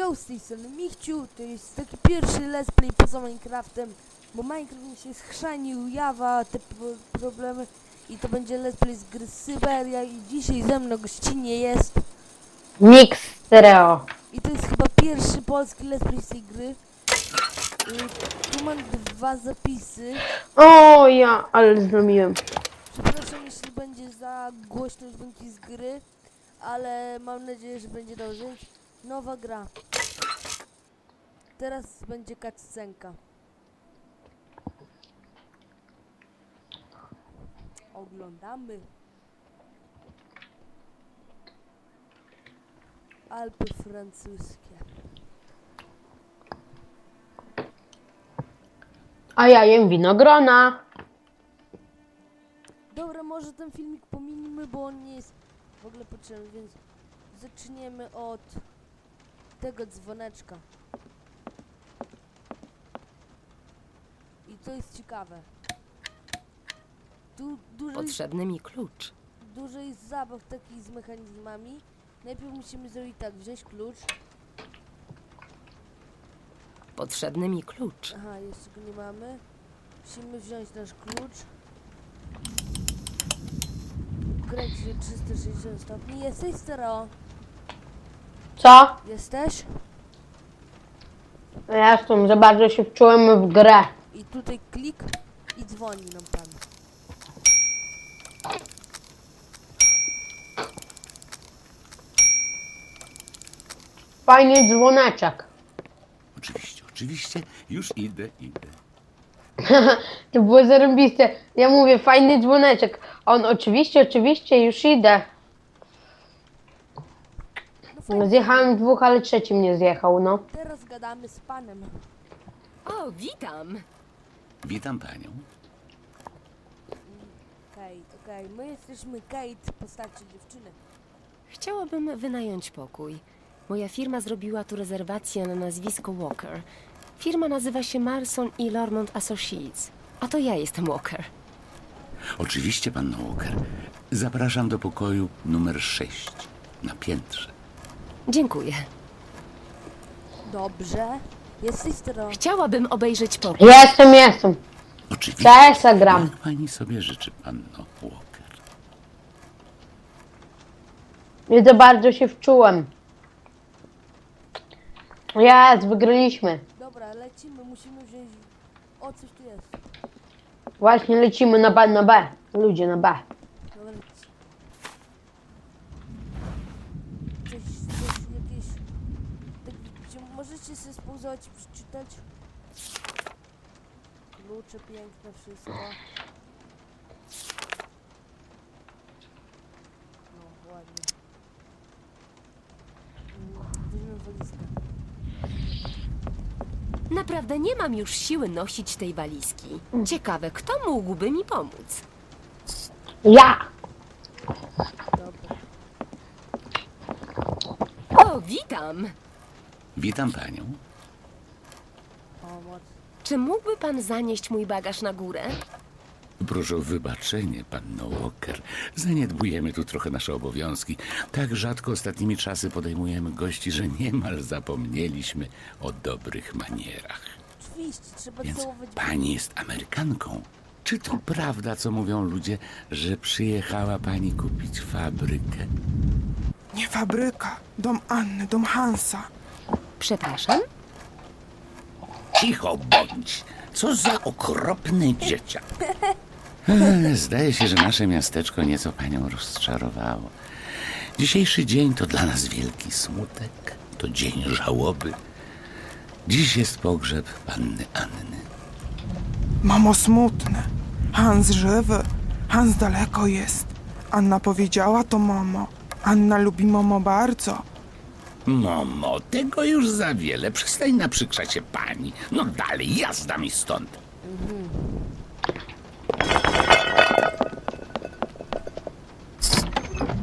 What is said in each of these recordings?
Yo, z tej strony Michciu, to jest taki pierwszy let's play poza Minecraftem, bo Minecraft mi się schrzanił, Java, te pro- problemy i to będzie let's play z gry Syberia i dzisiaj ze mną gościnie jest Mix stereo. i to jest chyba pierwszy polski let's play z tej gry. Y, Tu mam dwa zapisy, O ja, ale zrobiłem. przepraszam jeśli będzie za głośno dźwięki z gry, ale mam nadzieję, że będzie dobrze. Nowa gra. Teraz będzie cutscenka. Oglądamy. Alpy francuskie. A ja jem winogrona. Dobra, może ten filmik pominimy, bo on nie jest w ogóle potrzebny, więc zaczniemy od tego dzwoneczka. I to jest ciekawe. Tu dużo jest, Potrzebny mi klucz. dużo jest zabaw takich z mechanizmami. Najpierw musimy zrobić tak, wziąć klucz. Potrzebny mi klucz. Aha, jeszcze go nie mamy. Musimy wziąć nasz klucz. Kręć się 360 stopni. Jesteś stereo? Co? Jesteś? Ja jestem, za bardzo się wczułem w grę. I tutaj klik i dzwoni nam pan. Fajny dzwoneczek. Oczywiście, oczywiście, już idę, idę. To było zarąbiste. Ja mówię, fajny dzwoneczek. A On oczywiście, oczywiście, już idę. No. Zjechałem dwóch, ale trzeci mnie zjechał, no. Teraz gadamy z panem. O, witam! Witam panią. Kate, okej. My jesteśmy Kate, postaci dziewczyny. Chciałabym wynająć pokój. Moja firma zrobiła tu rezerwację na nazwisko Walker. Firma nazywa się Marson i Lormont Associates. A to ja jestem Walker. Oczywiście, pan Walker. Zapraszam do pokoju numer 6 na piętrze. Dziękuję. Dobrze. Jesteś stereo. Chciałabym obejrzeć pokój. Jestem, jestem. Oczywiście. CS-a gram. Jak pani sobie życzy, panno Walker? Nie za bardzo się wczułem. Jest, wygraliśmy. Dobra, lecimy. Musimy wziąć... O, coś tu jest. Właśnie lecimy na B, na B. Ludzie na B. Dobra, leć. Coś, coś, jakieś... Tak, gdzie spauzować i przeczytać? Klucze piękne, wszystko. No, ładnie. Weźmy walizkę. Naprawdę nie mam już siły nosić tej walizki. Ciekawe, kto mógłby mi pomóc? Ja! Dobra. O, witam! Witam panią. Czy mógłby pan zanieść mój bagaż na górę? Proszę o wybaczenie, panno Walker. Zaniedbujemy tu trochę nasze obowiązki. Tak rzadko ostatnimi czasy podejmujemy gości, że niemal zapomnieliśmy o dobrych manierach. Oczywiście, trzeba Więc całować... pani jest Amerykanką. Czy to prawda, co mówią ludzie, że przyjechała pani kupić fabrykę? Nie fabryka, dom Anny, dom Hansa. Przepraszam? Cicho bądź! Co za okropny dzieciak! Ale Zdaje się, że nasze miasteczko nieco panią rozczarowało. Dzisiejszy dzień to dla nas wielki smutek. To dzień żałoby. Dziś jest pogrzeb panny Anny. Mamo smutne. Hans żywy. Hans daleko jest. Anna powiedziała to mamo. Anna lubi mamo bardzo. Momo, tego już za wiele. Przestań naprzykrzać się pani. No dalej, jazda mi stąd.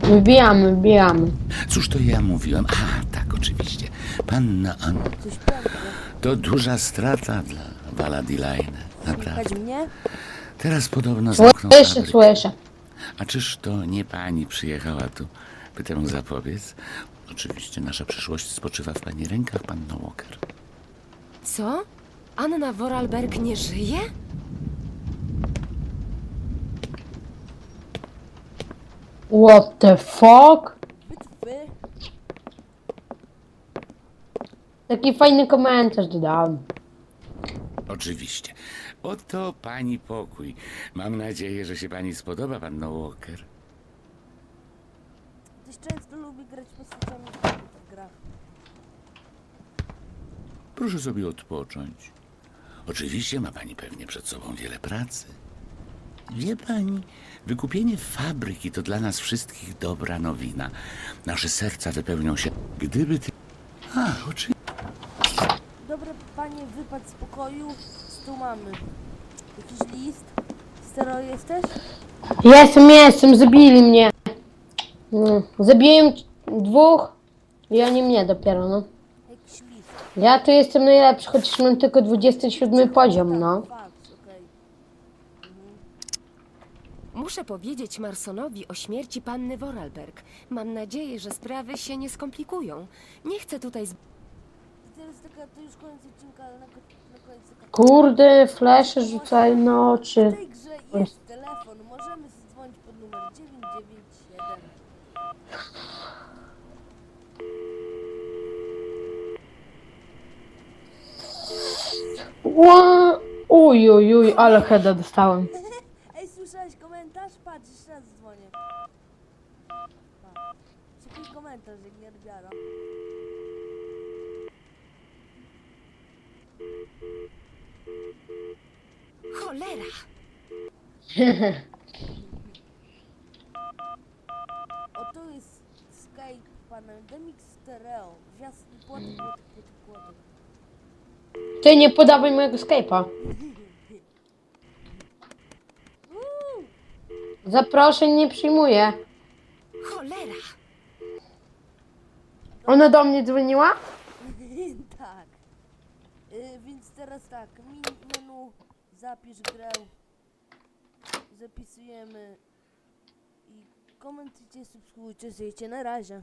Wbijamy, wbijamy. Cóż to ja mówiłem? A, tak, oczywiście. Panna Anna. Coś. To duża strata dla Valadilajne. Naprawdę. Mnie? Teraz podobno zamknął Słyszę, fabrykę. słyszę. A czyż to nie pani przyjechała tu, by temu zapobiec? Oczywiście nasza przyszłość spoczywa w pani rękach, panno Walker. Co? Anna Vorarlberg nie żyje? What the fuck? Taki fajny komentarz dodałem. Oczywiście. Oto pani pokój. Mam nadzieję, że się pani spodoba, panno Walker. Dość często lubi grać postaciami w grach. Proszę sobie odpocząć. Oczywiście ma pani pewnie przed sobą wiele pracy. Wie pani, wykupienie fabryki to dla nas wszystkich dobra nowina. Nasze serca wypełnią się, gdyby ty... A, oczywiście. Dobra, panie, wypad z pokoju. Co tu mamy? Jakiś list? Stero jesteś? Jestem, jestem, zabili mnie. Mm, Zabiłem dwóch i oni mnie dopiero, no. Ja tu jestem najlepszy, chociaż mam tylko 27 poziom, no. Muszę powiedzieć Marsonowi o śmierci panny Vorarlberg. Mam nadzieję, że sprawy się nie skomplikują. Nie chcę tutaj z... Kurde, flesze rzucają na W oczy. tej grze jest Ła- Uj, uj, uj, ale heada dostałem. Ej, słyszałeś komentarz? Patrz, jeszcze raz dzwonię. Patrz. Jakiś komentarz, jak nie odbiera. Cholera! Oto jest Skype Pandemic Stereo. Gwiazd płotek, płotek, płotek, płotek. Ty nie podawaj mojego Skype'a. Uuu! Zaproszeń nie przyjmuję. Cholera! Ona do mnie dzwoniła? tak. Y, więc teraz tak, min menu, zapisz grę, zapisujemy i komentujcie, subskrybujcie, zjecie na razie.